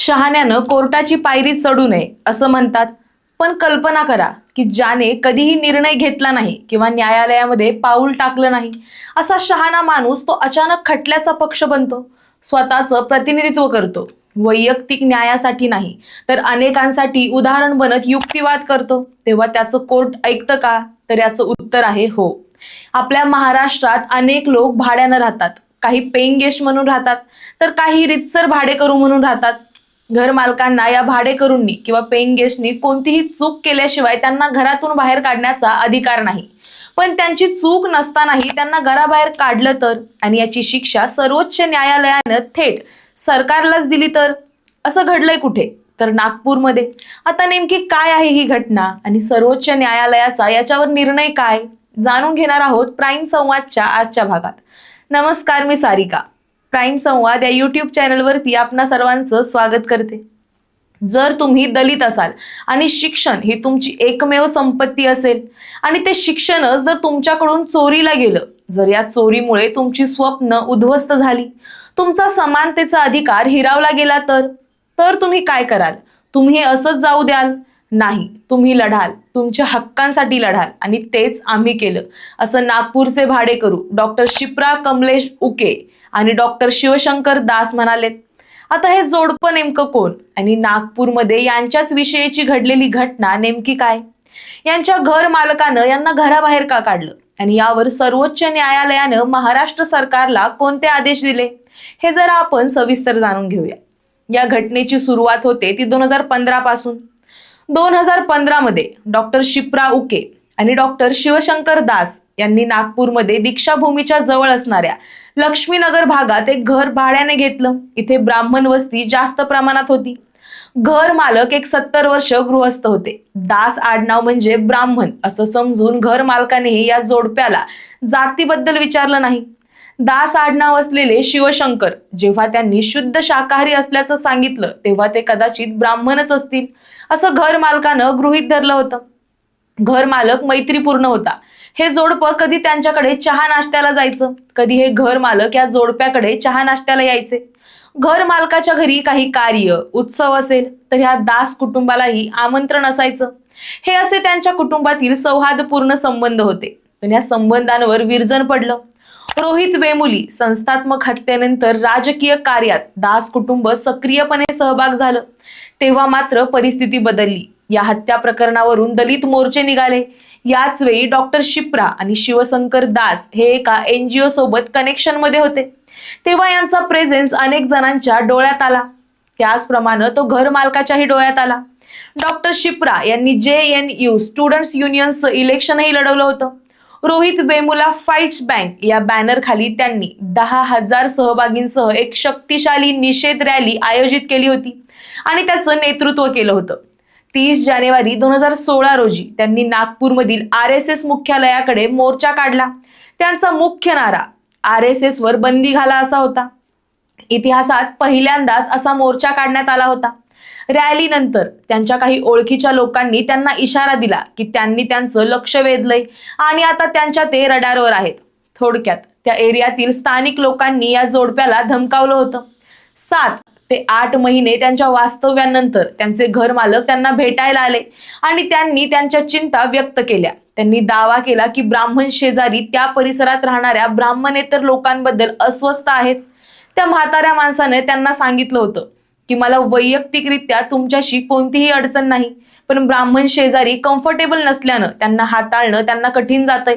शहाण्यानं कोर्टाची पायरी चढू नये असं म्हणतात. पण कल्पना करा की ज्याने कधीही निर्णय घेतला नाही किंवा न्यायालयामध्ये पाऊल टाकलं नाही असा शहाणा माणूस तो अचानक खटल्याचा पक्ष बनतो. स्वतःचं प्रतिनिधित्व करतो. वैयक्तिक न्यायासाठी नाही तर अनेकांसाठी उदाहरण बनत युक्तिवाद करतो. तेव्हा त्याचं कोर्ट ऐकतं का? तर याचं उत्तर आहे हो. आपल्या महाराष्ट्रात अनेक लोक भाड्यानं राहतात. काही पेईंग गेस्ट म्हणून राहतात तर काही रितसर भाडेकरू म्हणून राहतात. घर मालकांना या भाडेकरूंनी किंवा पेईंग गेस्टनी कोणतीही चूक केल्याशिवाय त्यांना घरातून बाहेर काढण्याचा अधिकार नाही. पण त्यांची चूक नसतानाही त्यांना घराबाहेर काढलं तर आणि याची शिक्षा सर्वोच्च न्यायालयानं थेट सरकारलाच दिली तर? असं घडलंय कुठे? तर नागपूरमध्ये. आता नेमकी काय आहे ही घटना आणि सर्वोच्च न्यायालयाचा याच्यावर निर्णय काय? जाणून घेणार आहोत प्राईम संवादच्या आजच्या भागात. नमस्कार मी सारिका. प्राईम संवाद या युट्यूब चॅनलवरती आपणा सर्वांचं स्वागत करते. जर तुम्ही दलित असाल आणि शिक्षण ही तुमची एकमेव संपत्ती असेल आणि ते शिक्षणच जर तुमच्याकडून चोरीला गेलं जर या चोरीमुळे तुमची स्वप्न उद्ध्वस्त झाली तुमचा समानतेचा अधिकार हिरावला गेला तर तर तुम्ही काय कराल? तुम्ही असंच जाऊ द्याल? नाही तुम्ही लढाल तुमच्या हक्कांसाठी लढाल आणि तेच आम्ही केलं. असं नागपूरचे भाडे करू. डॉक्टर शिप्रा कमलेश उके आणि डॉक्टर शिवशंकर दास म्हणालेत आता हे जोडपं नेमकं कोण? आणि नागपूरमध्ये यांच्याच विषयीची घडलेली घटना नेमकी काय? यांच्या घर मालकानं यांना घराबाहेर का काढलं? आणि यावर सर्वोच्च न्यायालयानं महाराष्ट्र सरकारला कोणते आदेश दिले? हे जरा आपण सविस्तर जाणून घेऊया. या घटनेची सुरुवात होते ती दोन हजार पंधरा पासून दोन हजार पंधरा मध्ये डॉक्टर शिप्रा उके आणि डॉक्टर शिवशंकर दास यांनी नागपूरमध्ये दीक्षाभूमीच्या जवळ असणाऱ्या लक्ष्मीनगर भागात एक घर भाड्याने घेतलं. इथे ब्राह्मण वस्ती जास्त प्रमाणात होती. घर मालक एक सत्तर वर्ष गृहस्थ होते. दास आडनाव म्हणजे ब्राह्मण असं समजून घर मालकानेही या जोडप्याला जातीबद्दल विचारलं नाही. दास आडनाव असलेले शिवशंकर जेव्हा त्यांनी शुद्ध शाकाहारी असल्याचं सांगितलं तेव्हा ते कदाचित ब्राह्मणच असतील असं घर मालकानं गृहीत धरलं होतं. घर मालक मैत्रीपूर्ण होता. हे जोडपं कधी त्यांच्याकडे चहा नाश्त्याला जायचं? कधी हे घर मालक या जोडप्याकडे चहा नाश्त्याला यायचे? घर मालकाच्या घरी काही कार्य उत्सव असेल तर ह्या दास कुटुंबालाही आमंत्रण असायचं. हे असे त्यांच्या कुटुंबातील सौहार्दपूर्ण संबंध होते. पण या संबंधांवर विरजन पडलं. रोहित वेमुली संस्थात्मक हत्येनंतर राजकीय कार्यात दास कुटुंब सक्रियपणे सहभाग झालं. तेव्हा मात्र परिस्थिती बदलली. या हत्या प्रकरणावरून दलित मोर्चे निघाले. याच वेळी डॉक्टर शिप्रा आणि शिवशंकर दास हे एका एनजीओ सोबत कनेक्शनमध्ये होते. तेव्हा यांचा प्रेझेन्स अनेक जणांच्या डोळ्यात आला. त्याचप्रमाणे तो घर मालकाच्याही डोळ्यात आला. डॉक्टर शिप्रा यांनी जे एन यू स्टुडंट्स युनियनचं इलेक्शनही लढवलं होतं. रोहित वेमुला फाईट्स बँक या बॅनर खाली त्यांनी दहा हजार सहभागींसह एक शक्तिशाली निषेध रॅली आयोजित केली होती. आणि त्याचं नेतृत्व केलं होतं. तीस जानेवारी दोन हजार सोळा रोजी त्यांनी नागपूरमधील आर एस एस मुख्यालयाकडे मोर्चा काढला. त्यांचा मुख्य नारा आर एस एस वर बंदी घाला असा होता. इतिहासात पहिल्यांदाच असा मोर्चा काढण्यात आला होता. रॅलीनंतर त्यांच्या काही ओळखीच्या लोकांनी त्यांना इशारा दिला की त्यांनी त्यांचं लक्ष वेधलंय. आणि आता त्यांच्या ते रडारवर आहेत. थोडक्यात त्या एरियातील स्थानिक लोकांनी या जोडप्याला धमकावलं होतं. सात ते आठ महिने त्यांच्या वास्तव्यानंतर त्यांचे घर मालक त्यांना भेटायला आले आणि त्यांनी त्यांच्या चिंता व्यक्त केल्या. त्यांनी दावा केला की ब्राह्मण शेजारी त्या परिसरात राहणाऱ्या ब्राह्मणेतर लोकांबद्दल अस्वस्थ आहेत. त्या म्हाताऱ्या माणसाने त्यांना सांगितलं होतं. की मला वैयक्तिकरित्या तुमच्याशी कोणतीही अडचण नाही. पण ब्राह्मण शेजारी कम्फर्टेबल नसल्यानं त्यांना हाताळणं त्यांना कठीण जातंय.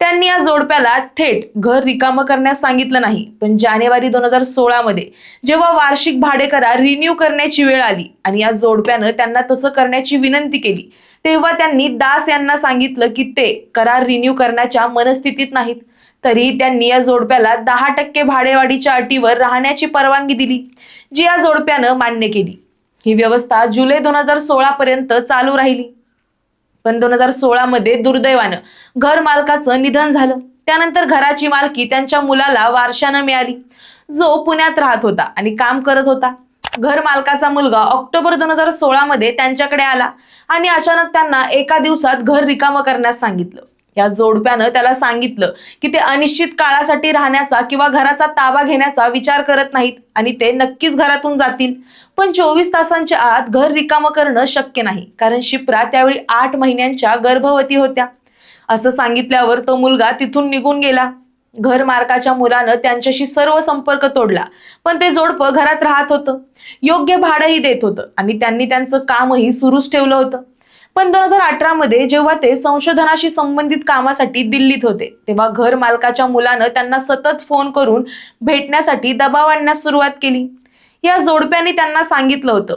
त्यांनी या जोडप्याला थेट घर रिकामं करण्यास सांगितलं नाही. पण जानेवारी दोन हजार सोळा मध्ये जेव्हा वार्षिक भाडे करार रिन्यू करण्याची वेळ आली आणि या जोडप्यानं त्यांना तसं करण्याची विनंती केली तेव्हा त्यांनी दास यांना सांगितलं की ते करार रिन्यू करण्याच्या मनस्थितीत नाहीत. तरी त्यांनी या जोडप्याला दहा टक्के भाडेवाढीच्या अटीवर राहण्याची परवानगी दिली जी या जोडप्यानं मान्य केली. ही व्यवस्था जुलै दोन हजार सोळा पर्यंत चालू राहिली. पण दोन हजार सोळा मध्ये दुर्दैवानं घर मालकाचं निधन झालं. त्यानंतर घराची मालकी त्यांच्या मुलाला वारशानं मिळाली. जो पुण्यात राहत होता आणि काम करत होता. घर मालकाचा मुलगा ऑक्टोबर दोन हजार सोळा मध्ये त्यांच्याकडे आला आणि अचानक त्यांना एका दिवसात घर रिकामं करण्यास सांगितलं. या जोडप्यानं त्याला सांगितलं की ते अनिश्चित काळासाठी राहण्याचा किंवा घराचा ताबा घेण्याचा विचार करत नाहीत आणि ते नक्कीच घरातून जातील. पण चोवीस तासांच्या आत घर रिकामं करणं शक्य नाही कारण शिप्रा त्यावेळी आठ महिन्यांच्या गर्भवती होत्या. असं सांगितल्यावर तो मुलगा तिथून निघून गेला. घर मार्काच्या मुलानं त्यांच्याशी सर्व संपर्क तोडला पण ते जोडपं घरात राहत होतं. योग्य भाडंही देत होतं आणि त्यांनी त्यांचं कामही सुरूच ठेवलं होतं. पण दोन हजार अठरा मध्ये जेव्हा ते संशोधनाशी संबंधित कामासाठी दिल्लीत होते तेव्हा घर मालकाच्या मुलानं त्यांना सतत फोन करून भेटण्यासाठी दबाव आणण्यास सुरुवात केली. या जोडप्याने त्यांना सांगितलं होतं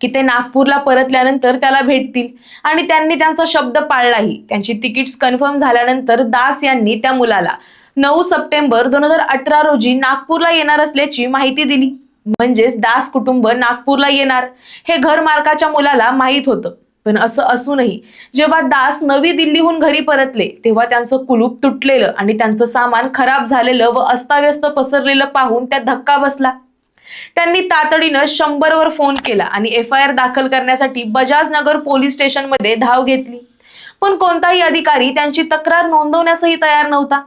की ते नागपूरला परतल्यानंतर त्याला भेटतील आणि त्यांनी त्यांचा शब्द पाळलाही. त्यांची तिकीट्स कन्फर्म झाल्यानंतर दास यांनी त्या मुलाला नऊ सप्टेंबर दोन हजार अठरा रोजी नागपूरला येणार असल्याची माहिती दिली. म्हणजेच दास कुटुंब नागपूरला येणार हे घर मालकाच्या मुलाला माहीत होतं. पण असं असूनही जेव्हा दास नवी दिल्लीहून घरी परतले तेव्हा त्यांचं कुलूप तुटलेलं आणि त्यांचं सामान खराब झालेलं व अस्ताव्यस्त पसरलेलं पाहून त्या धक्का बसला. त्यांनी तातडीनं शंभरवर फोन केला आणि एफ आय आर दाखल करण्यासाठी बजाज नगर पोलीस स्टेशनमध्ये धाव घेतली. पण कोणताही अधिकारी त्यांची तक्रार नोंदवण्यासही तयार नव्हता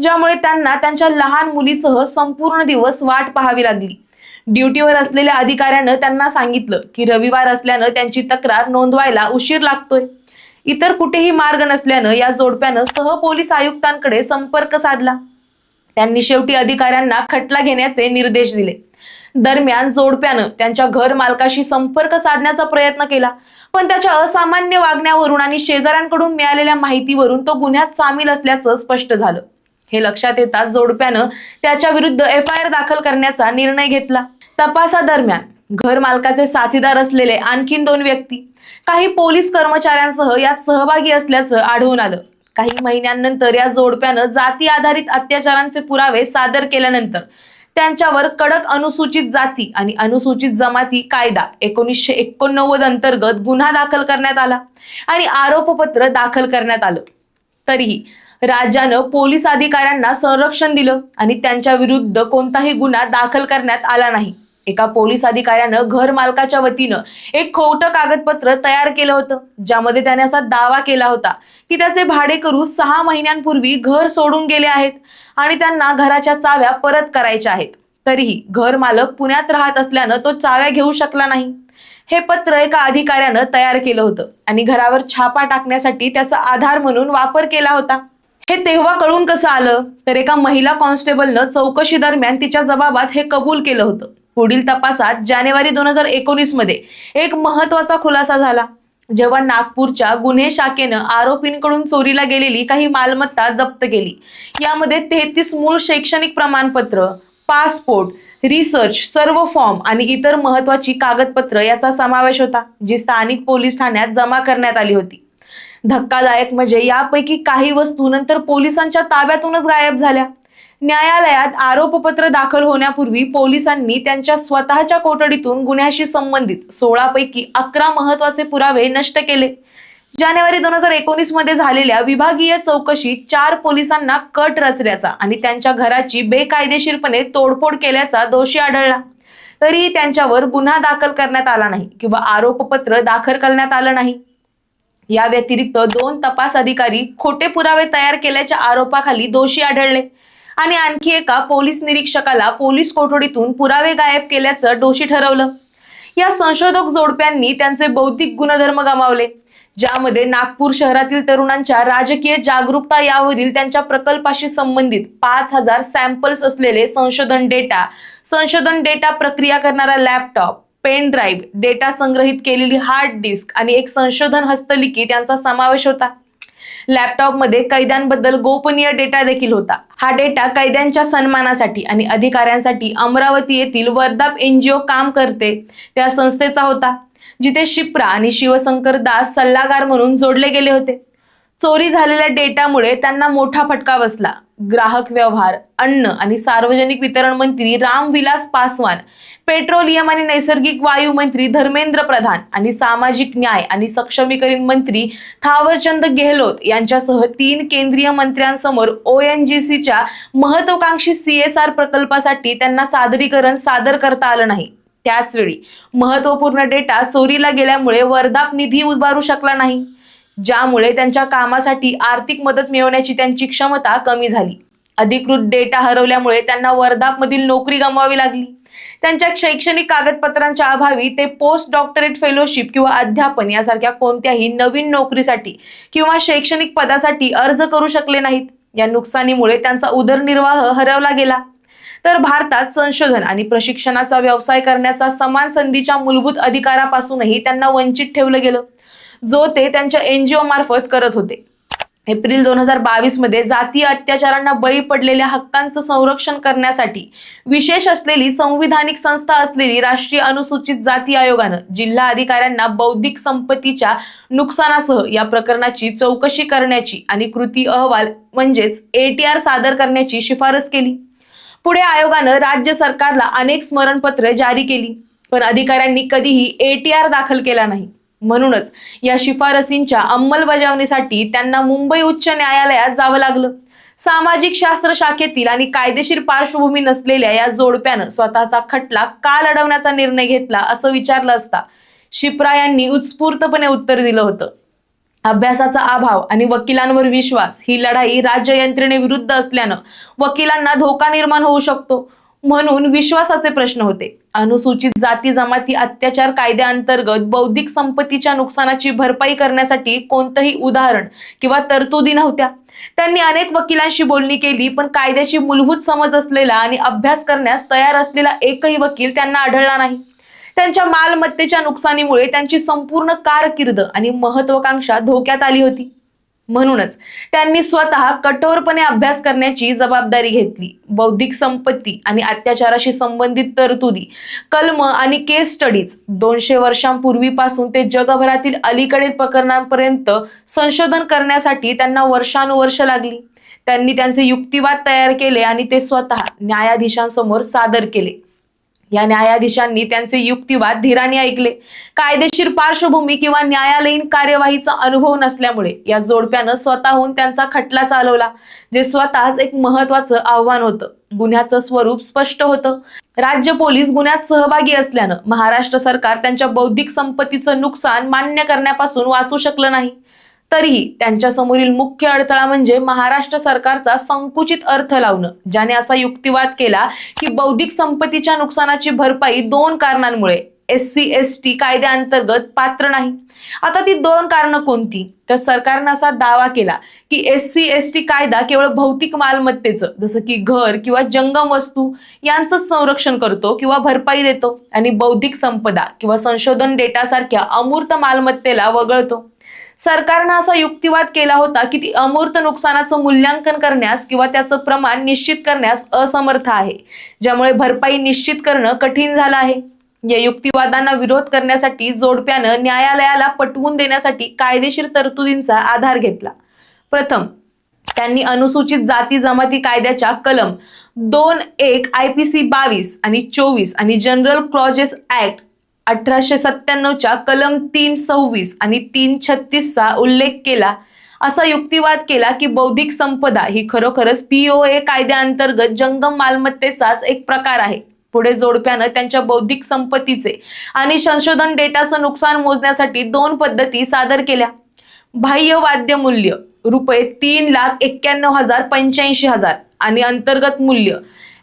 ज्यामुळे त्यांना त्यांच्या लहान मुलीसह संपूर्ण दिवस वाट पाहावी लागली. ड्युटीवर असलेल्या अधिकाऱ्यानं त्यांना सांगितलं की रविवार असल्यानं त्यांची तक्रार नोंदवायला उशीर लागतोय. इतर कुठेही मार्ग नसल्यानं या जोडप्यानं सह पोलीस आयुक्तांकडे संपर्क साधला. त्यांनी शेवटी अधिकाऱ्यांना खटला घेण्याचे निर्देश दिले. दरम्यान जोडप्यानं त्यांच्या घर मालकाशी संपर्क साधण्याचा प्रयत्न केला पण त्याच्या असामान्य वागण्यावरून आणि शेजाऱ्यांकडून मिळालेल्या माहितीवरून तो गुन्ह्यात सामील असल्याचं स्पष्ट झालं. हे लक्षात येताच जोडप्यानं त्याच्या विरुद्ध एफ आय आर दाखल करण्याचा निर्णय घेतला. तपासादरम्यान घर मालकाचे साथीदार असलेले आणखीन दोन व्यक्ती काही पोलीस कर्मचाऱ्यांसह यात सहभागी असल्याचं आढळून आलं. काही महिन्यांनंतर या जोडप्यानं जाती आधारित अत्याचारांचे पुरावे सादर केल्यानंतर त्यांच्यावर कडक अनुसूचित जाती आणि अनुसूचित जमाती कायदा एकोणीसशे एकोणनव्वद अंतर्गत गुन्हा दाखल करण्यात आला आणि आरोपपत्र दाखल करण्यात आलं. तरीही राज्यानं पोलीस अधिकाऱ्यांना संरक्षण दिलं आणि त्यांच्या विरुद्ध कोणताही गुन्हा दाखल करण्यात आला नाही. एका पोलीस अधिकाऱ्यानं घर मालकाच्या वतीनं एक खोटं कागदपत्र तयार केलं होतं ज्यामध्ये त्याने असा दावा केला होता की त्याचे भाडेकरू सहा महिन्यांपूर्वी घर सोडून गेले आहेत आणि त्यांना घराच्या चाव्या परत करायच्या आहेत. तरीही घर मालक पुण्यात राहत असल्यानं तो चाव्या घेऊ शकला नाही. हे पत्र एका अधिकाऱ्यानं तयार केलं होतं आणि घरावर छापा टाकण्यासाठी त्याचा आधार म्हणून वापर केला होता. हे तेव्हा कळून कसं आलं? तर एका महिला कॉन्स्टेबलनं चौकशी दरम्यान तिच्या जबाबात हे कबूल केलं होतं. पुढील तपासात जानेवारी दोन हजार एकोणीसमध्ये एक महत्त्वाचा खुलासा झाला. जेव्हा नागपूरच्या गुन्हे शाखेनं आरोपींकडून चोरीला गेलेली काही मालमत्ता जप्त केली. यामध्ये तेहतीस मूळ शैक्षणिक प्रमाणपत्र पासपोर्ट रिसर्च सर्व फॉर्म आणि इतर महत्वाची कागदपत्र याचा समावेश होता जी स्थानिक पोलीस ठाण्यात जमा करण्यात आली होती. धक्कादायक म्हणजे यापैकी काही वस्तू नंतर पोलिसांच्या ताब्यातूनच गायब झाल्या. न्यायालयात आरोपपत्र दाखल होण्यापूर्वी पोलिसांनी त्यांच्या स्वतःच्या कोठडीतून गुन्ह्याशी संबंधित सोळा पैकी अकरा महत्त्वाचे पुरावे नष्ट केले. जानेवारी दोन हजार एकोणीसमध्ये झालेल्या विभागीय चौकशीत चार पोलिसांना कट रचल्याचा आणि त्यांच्या घराची बेकायदेशीरपणे तोडफोड केल्याचा दोषी आढळला. तरीही त्यांच्यावर गुन्हा दाखल करण्यात आला नाही किंवा आरोपपत्र दाखल करण्यात आलं नाही. या व्यतिरिक्त दोन तपास अधिकारी खोटे पुरावे तयार केल्याच्या आरोपाखाली दोषी आढळले. आणि आणखी एका पोलीस निरीक्षकाला पोलीस कोठडीतून पुरावे गायब केल्याचं दोषी ठरवलं. या संशोधक जोडप्यांनी त्यांचे बौद्धिक गुणधर्म गमावले ज्यामध्ये नागपूर शहरातील तरुणांच्या राजकीय जागरूकता यावरील त्यांच्या प्रकल्पाशी संबंधित पाच हजार सॅम्पल्स असलेले संशोधन डेटा संशोधन डेटा प्रक्रिया करणारा लॅपटॉप पेन ड्राईव्ह डेटा संग्रहित केलेली हार्ड डिस्क आणि एक संशोधन हस्तलिखित यांचा समावेश होता. लॅपटॉपमध्ये कैद्यांबद्दल गोपनीय डेटा देखील होता. हा डेटा कैद्यांच्या सन्मानासाठी आणि अधिकाऱ्यांसाठी अमरावती येथील वर्धाप एनजीओ काम करते त्या संस्थेचा होता जिथे शिप्रा आणि शिवशंकर दास सल्लागार म्हणून जोडले गेले होते. चोरी झालेल्या डेटामुळे त्यांना मोठा फटका बसला. ग्राहक व्यवहार अन्न आणि सार्वजनिक वितरण मंत्री रामविलास पासवान पेट्रोलियम आणि नैसर्गिक वायू मंत्री धर्मेंद्र प्रधान आणि सामाजिक न्याय आणि सक्षमीकरण मंत्री थावरचंद गेहलोत यांच्यासह तीन केंद्रीय मंत्र्यांसमोर ओ एन जी सीच्या महत्वाकांक्षी सी एस आर प्रकल्पासाठी त्यांना सादरीकरण सादर करता आलं नाही. त्याचवेळी महत्त्वपूर्ण डेटा चोरीला गेल्यामुळे वर्धाप निधी उभारू शकला नाही. ज्यामुळे त्यांच्या कामासाठी आर्थिक मदत मिळवण्याची त्यांची क्षमता कमी झाली. अधिकृत डेटा हरवल्यामुळे त्यांना वर्धापमधील नोकरी गमवावी लागली. त्यांच्या शैक्षणिक कागदपत्रांच्या अभावी ते पोस्ट डॉक्टरेट फेलोशिप किंवा अध्यापन यासारख्या कोणत्याही नवीन नोकरीसाठी किंवा शैक्षणिक पदासाठी अर्ज करू शकले नाहीत. या नुकसानीमुळे त्यांचा उदरनिर्वाह हरवला गेला. तर भारतात संशोधन आणि प्रशिक्षणाचा व्यवसाय करण्याचा समान संधीच्या मूलभूत अधिकारापासूनही त्यांना वंचित ठेवलं गेलं. जो ते त्यांच्या एनजीओ मार्फत करत होते. एप्रिल दोन हजार बावीसमध्ये जातीय अत्याचारांना बळी पडलेल्या हक्कांचं संरक्षण करण्यासाठी विशेष असलेली संविधानिक संस्था असलेली राष्ट्रीय अनुसूचित जाती आयोगानं जिल्हा अधिकाऱ्यांना बौद्धिक संपत्तीच्या नुकसानासह या प्रकरणाची चौकशी करण्याची आणि कृती अहवाल म्हणजेच एटीआर सादर करण्याची शिफारस केली. पुढे आयोगानं राज्य सरकारला अनेक स्मरणपत्र जारी केली पण अधिकाऱ्यांनी कधीही एटीआर दाखल केला नाही. म्हणूनच या शिफारसींच्या अंमलबजावणीसाठी त्यांना मुंबई उच्च न्यायालयात जावं लागलं. सामाजिक शास्त्र शाखेतील आणि कायदेशीर पार्श्वभूमी नसलेल्या या जोडप्यानं स्वतःचा खटला का लढवण्याचा निर्णय घेतला असं विचारलं असता शिप्रा यांनी उत्स्फूर्तपणे उत्तर दिलं होतं. अभ्यासाचा अभाव आणि वकिलांवर विश्वास ही लढाई राज्य यंत्रणेविरुद्ध असल्यानं वकिलांना धोका निर्माण होऊ शकतो म्हणून विश्वासाचे प्रश्न होते. अनुसूचित जाती जमाती अत्याचार कायद्याअंतर्गत बौद्धिक संपत्तीच्या नुकसानाची भरपाई करण्यासाठी कोणतंही उदाहरण किंवा तरतुदी नव्हत्या. त्यांनी अनेक वकिलांशी बोलणी केली पण कायद्याची मूलभूत समज असलेला आणि अभ्यास करण्यास तयार असलेला एकही वकील त्यांना आढळला नाही. त्यांच्या मालमत्तेच्या नुकसानीमुळे त्यांची संपूर्ण कारकीर्द आणि महत्वाकांक्षा धोक्यात आली होती. म्हणूनच त्यांनी स्वतः कठोरपणे अभ्यास करण्याची जबाबदारी घेतली. बौद्धिक संपत्ती आणि अत्याचाराशी संबंधित तरतुदी कलम आणि केस स्टडीज दोनशे वर्षांपूर्वीपासून ते जगभरातील अलीकडील प्रकरणांपर्यंत संशोधन करण्यासाठी त्यांना वर्षानुवर्ष लागली. त्यांनी त्यांचे युक्तिवाद तयार केले आणि ते स्वतः न्यायाधीशांसमोर सादर केले. या न्यायाधीशांनी त्यांचे युक्तिवाद धीराने ऐकले. कायदेशीर पार्श्वभूमी किंवा न्यायालयीन कार्यवाहीचा अनुभव नसल्यामुळे या जोडप्यानं स्वतःहून त्यांचा खटला चालवला जे स्वतःच एक महत्वाचं आव्हान होतं. गुन्ह्याचं स्वरूप स्पष्ट होतं. राज्य पोलीस गुन्ह्यात सहभागी असल्यानं महाराष्ट्र सरकार त्यांच्या बौद्धिक संपत्तीचं नुकसान मान्य करण्यापासून वाचू शकलं नाही. तरीही त्यांच्यासमोरील मुख्य अडथळा म्हणजे महाराष्ट्र सरकारचा संकुचित अर्थ लावणं ज्याने असा युक्तिवाद केला की बौद्धिक संपत्तीच्या नुकसानाची भरपाई दोन कारणांमुळे एस सी एस टी कायद्याअंतर्गत पात्र नाही. आता ती दोन कारणं कोणती? तर सरकारनं असा दावा केला की एस सी एस टी कायदा केवळ भौतिक मालमत्तेचं जसं की घर किंवा जंगम वस्तू यांचं संरक्षण करतो किंवा भरपाई देतो आणि बौद्धिक संपदा किंवा संशोधन डेटासारख्या अमूर्त मालमत्तेला वगळतो. सरकारनं असा युक्तिवाद केला होता की ती अमूर्त नुकसानाचं मूल्यांकन करण्यास किंवा त्याचं प्रमाण निश्चित करण्यास असमर्थ आहे ज्यामुळे भरपाई निश्चित करणं कठीण झालं आहे. या युक्तिवादांना विरोध करण्यासाठी जोडप्यानं न्यायालयाला पटवून देण्यासाठी कायदेशीर तरतुदींचा आधार घेतला. प्रथम त्यांनी अनुसूचित जाती जमाती कायद्याच्या कलम दोन एक आय पी सी बावीस आणि चोवीस आणि जनरल क्लॉजेस ऍक्ट अठराशे सत्त्याण्णवच्या कलम तीन सव्वीस आणि तीन छत्तीसचा उल्लेख केला. असा युक्तिवाद केला की बौद्धिक संपदा ही खरोखरच पीओए कायद्याअंतर्गत जंगम मालमत्तेचाच एक प्रकार आहे. पुढे जोडप्यानं त्यांच्या बौद्धिक संपत्तीचे आणि संशोधन डेटाचं नुकसान मोजण्यासाठी दोन पद्धती सादर केल्या. बाह्य वाद्य मूल्य रुपये तीन लाख एक्क्याण्णव हजार पंच्याऐंशी हजार आणि अंतर्गत मूल्य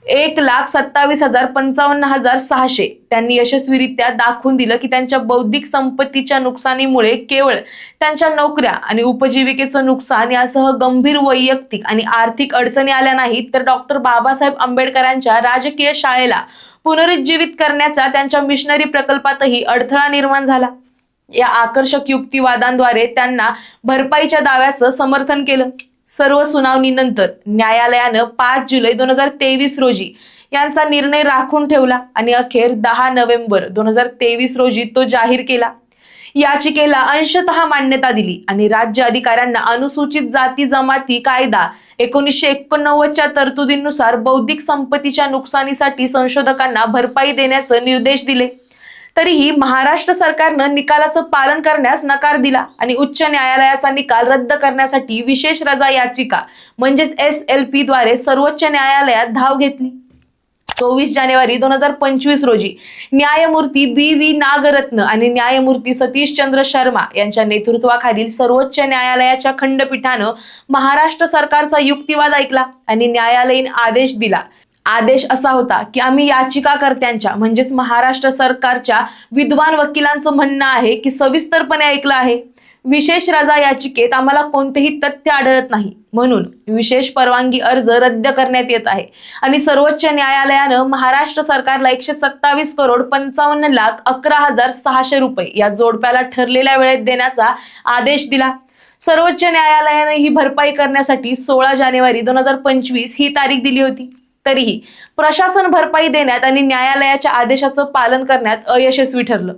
एक लाख सत्तावीस हजार पंचावन्न हजार सहाशे. त्यांनी यशस्वीरित्या दाखवून दिलं की त्यांच्या बौद्धिक संपत्तीच्या नुकसानीमुळे केवळ त्यांच्या नोकऱ्या आणि उपजीविकेचं नुकसान यासह गंभीर वैयक्तिक आणि आर्थिक अडचणी आल्या नाहीत तर डॉक्टर बाबासाहेब आंबेडकरांच्या राजकीय शाळेला पुनरुज्जीवित करण्याचा त्यांच्या मिशनरी प्रकल्पातही अडथळा निर्माण झाला. या आकर्षक युक्तिवादांद्वारे त्यांना भरपाईच्या दाव्याचं समर्थन केलं. सर्व सुनावणीनंतर न्यायालयानं पाच जुलै दोन हजार तेवीस रोजी यांचा निर्णय राखून ठेवला आणि अखेर दहा नोव्हेंबर दोन हजार तेवीस रोजी तो जाहीर केला. याचिकेला अंशतः मान्यता दिली आणि राज्य अधिकाऱ्यांना अनुसूचित जाती जमाती कायदा एकोणीसशे एकोणनव्वदच्या तरतुदींनुसार बौद्धिक संपत्तीच्या नुकसानीसाठी संशोधकांना भरपाई देण्याचे निर्देश दिले. तरीही महाराष्ट्र सरकारनं निकालाचं पालन करण्यास नकार दिला आणि उच्च न्यायालयाचा निकाल रद्द करण्यासाठी विशेष रजा याचिका म्हणजेच एस एल पी द्वारे सर्वोच्च न्यायालयात धाव घेतली. चोवीस जानेवारी दोन हजार पंचवीस रोजी न्यायमूर्ती बी व्ही नागरत्न आणि न्यायमूर्ती सतीश चंद्र शर्मा यांच्या नेतृत्वाखालील सर्वोच्च न्यायालयाच्या खंडपीठानं महाराष्ट्र सरकारचा युक्तिवाद ऐकला आणि न्यायालयीन आदेश दिला. आदेश असा होता की आम्ही याचिकाकर्त्यांच्या म्हणजेच महाराष्ट्र सरकारच्या विद्वान वकिलांचं म्हणणं आहे की सविस्तरपणे ऐकलं आहे. विशेष रजा याचिकेत आम्हाला कोणतेही तथ्य आढळत नाही. म्हणून विशेष परवानगी अर्ज रद्द करण्यात येत आहे. आणि सर्वोच्च न्यायालयानं महाराष्ट्र सरकारला एकशे सत्तावीस करोड पंचावन्न लाख अकरा हजार सहाशे रुपये या जोडप्याला ठरलेल्या वेळेत देण्याचा आदेश दिला. सर्वोच्च न्यायालयानं ही भरपाई करण्यासाठी सोळा जानेवारी दोन हजार पंचवीस ही तारीख दिली होती. तरीही प्रशासन भरपाई देण्यात आणि न्यायालयाच्या आदेशाचं पालन करण्यात अयशस्वी ठरलं.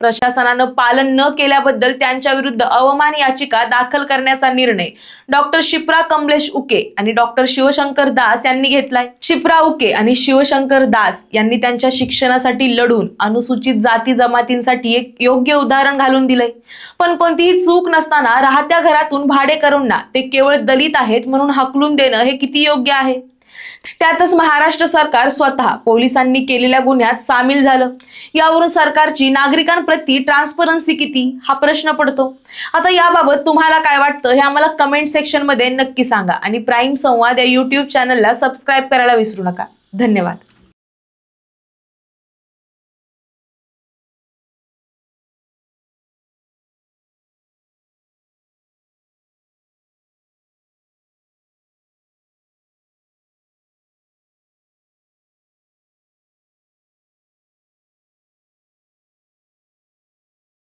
प्रशासनानं पालन न केल्याबद्दल त्यांच्या विरुद्ध अवमान याचिका दाखल करण्याचा निर्णय डॉक्टर शिप्रा कमलेश उके आणि डॉक्टर शिवशंकर दास यांनी घेतलाय. शिप्रा उके आणि शिवशंकर दास यांनी त्यांच्या शिक्षणासाठी लढून अनुसूचित जाती जमातींसाठी एक योग्य उदाहरण घालून दिलंय. पण कोणतीही चूक नसताना राहत्या घरातून भाडेकरूंना ते केवळ दलित आहेत म्हणून हकलून देणं हे किती योग्य आहे? त्यातच महाराष्ट्र सरकार स्वतः पोलिसांनी केलेल्या गुन्ह्यात सामील झालं. यावरून सरकारची नागरिकांप्रती ट्रान्सपरन्सी किती? हा प्रश्न पडतो. आता याबाबत तुम्हाला काय वाटतं हे आम्हाला कमेंट सेक्शनमध्ये नक्की सांगा. आणि प्राईम संवाद या युट्यूब चॅनलला सबस्क्राईब करायला विसरू नका. धन्यवाद.